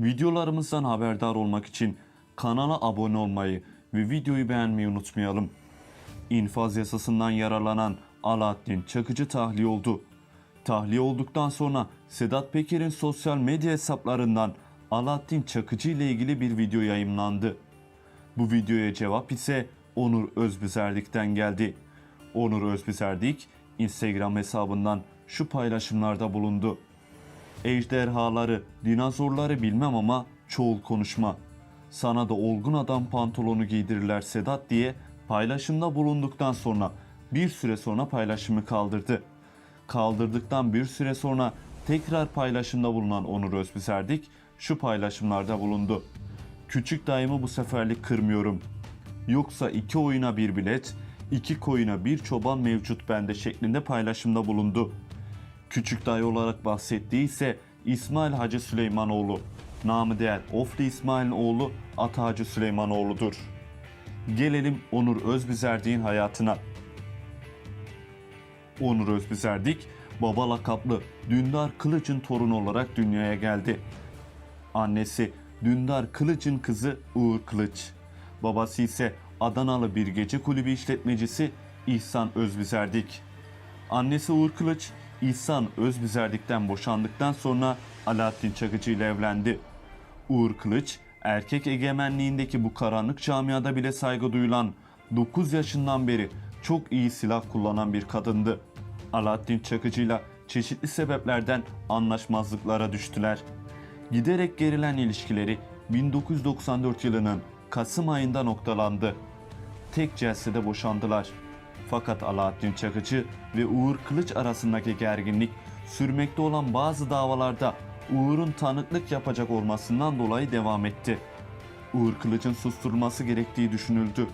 Videolarımızdan haberdar olmak için kanala abone olmayı ve videoyu beğenmeyi unutmayalım. İnfaz yasasından yararlanan Alaaddin Çakıcı tahliye oldu. Tahliye olduktan sonra Sedat Peker'in sosyal medya hesaplarından Alaaddin Çakıcı ile ilgili bir video yayımlandı. Bu videoya cevap ise Onur Özbüzerdik'ten geldi. Onur Özbüzerdik Instagram hesabından şu paylaşımlarda bulundu. Ejderhaları, dinozorları bilmem ama çoğul konuşma. Sana da olgun adam pantolonu giydirirler Sedat diye paylaşımda bulunduktan sonra bir süre sonra paylaşımı kaldırdı. Kaldırdıktan bir süre sonra tekrar paylaşımda bulunan Onur Özbüzerdik şu paylaşımlarda bulundu. Küçük dayımı bu seferlik kırmıyorum. Yoksa iki oyuna bir bilet, iki koyuna bir çoban mevcut bende şeklinde paylaşımda bulundu. Küçük dayı olarak bahsettiği ise İsmail Hacı Süleymanoğlu. Namı değer Ofli İsmail'in oğlu Ata Hacı Süleymanoğlu'dur. Gelelim Onur Özbizerdiğin hayatına. Onur Özbizerdik, baba lakaplı Dündar Kılıç'ın torunu olarak dünyaya geldi. Annesi Dündar Kılıç'ın kızı Uğur Kılıç. Babası ise Adanalı bir gece kulübü işletmecisi İhsan Özbizerdik. Annesi Uğur Kılıç, İhsan Özbizerdik'ten boşandıktan sonra Alaaddin Çakıcı ile evlendi. Uğur Kılıç, erkek egemenliğindeki bu karanlık camiada bile saygı duyulan 9 yaşından beri çok iyi silah kullanan bir kadındı. Alaaddin Çakıcı'yla çeşitli sebeplerden anlaşmazlıklara düştüler. Giderek gerilen ilişkileri 1994 yılının Kasım ayında noktalandı. Tek celsede boşandılar. Fakat Alaaddin Çakıcı ve Uğur Kılıç arasındaki gerginlik sürmekte olan bazı davalarda Uğur'un tanıklık yapacak olmasından dolayı devam etti. Uğur Kılıç'ın susturulması gerektiği düşünüldü.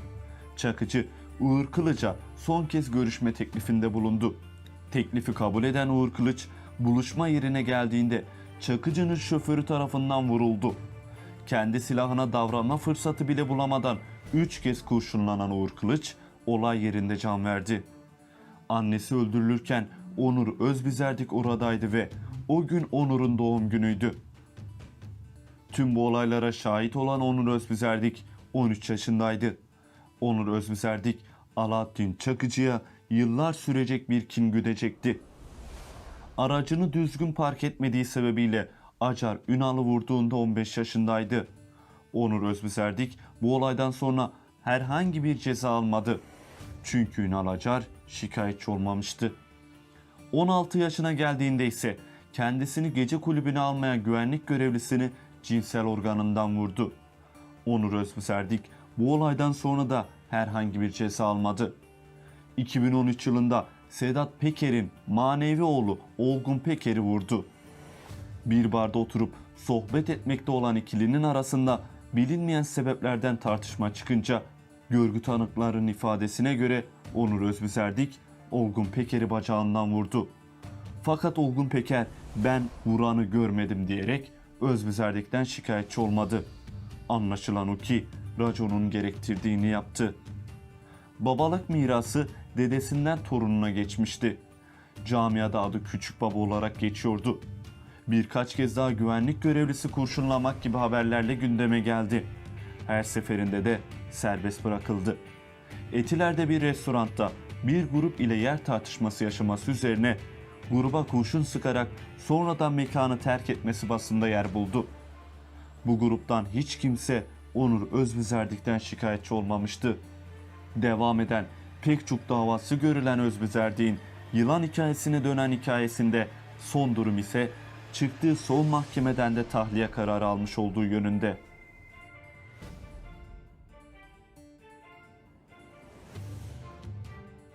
Çakıcı, Uğur Kılıç'a son kez görüşme teklifinde bulundu. Teklifi kabul eden Uğur Kılıç, buluşma yerine geldiğinde Çakıcı'nın şoförü tarafından vuruldu. Kendi silahına davranma fırsatı bile bulamadan 3 kez kurşunlanan Uğur Kılıç olay yerinde can verdi. Annesi öldürülürken Onur Özbizerdik oradaydı ve o gün Onur'un doğum günüydü. Tüm bu olaylara şahit olan Onur Özbizerdik 13 yaşındaydı. Onur Özbizerdik Alaaddin Çakıcı'ya yıllar sürecek bir kin güdecekti. Aracını düzgün park etmediği sebebiyle Acar Ünal'ı vurduğunda 15 yaşındaydı. Onur Özbizerdik bu olaydan sonra herhangi bir ceza almadı. Çünkü Ünal Acar şikayetçi olmamıştı. 16 yaşına geldiğinde ise kendisini gece kulübüne almayan güvenlik görevlisini cinsel organından vurdu. Onur Özbizerdik bu olaydan sonra da herhangi bir ceza almadı. 2013 yılında Sedat Peker'in manevi oğlu Olgun Peker'i vurdu. Bir barda oturup sohbet etmekte olan ikilinin arasında bilinmeyen sebeplerden tartışma çıkınca görgü tanıklarının ifadesine göre Onur Özbizerdik Olgun Peker'i bacağından vurdu. Fakat Olgun Peker ben vuranı görmedim diyerek Özbizerdik'ten şikayetçi olmadı. Anlaşılan o ki raconun gerektirdiğini yaptı. Babalık mirası dedesinden torununa geçmişti. Camiada adı Küçük Baba olarak geçiyordu. Birkaç kez daha güvenlik görevlisi kurşunlamak gibi haberlerle gündeme geldi. Her seferinde de serbest bırakıldı. Etiler'de bir restoranda bir grup ile yer tartışması yaşaması üzerine gruba kurşun sıkarak sonradan mekanı terk etmesi basında yer buldu. Bu gruptan hiç kimse Onur Özbizerdik'ten şikayetçi olmamıştı. Devam eden pek çok davası görülen Özbizerdik'in yılan hikayesine dönen hikayesinde son durum ise çıktığı son mahkemeden de tahliye kararı almış olduğu yönünde.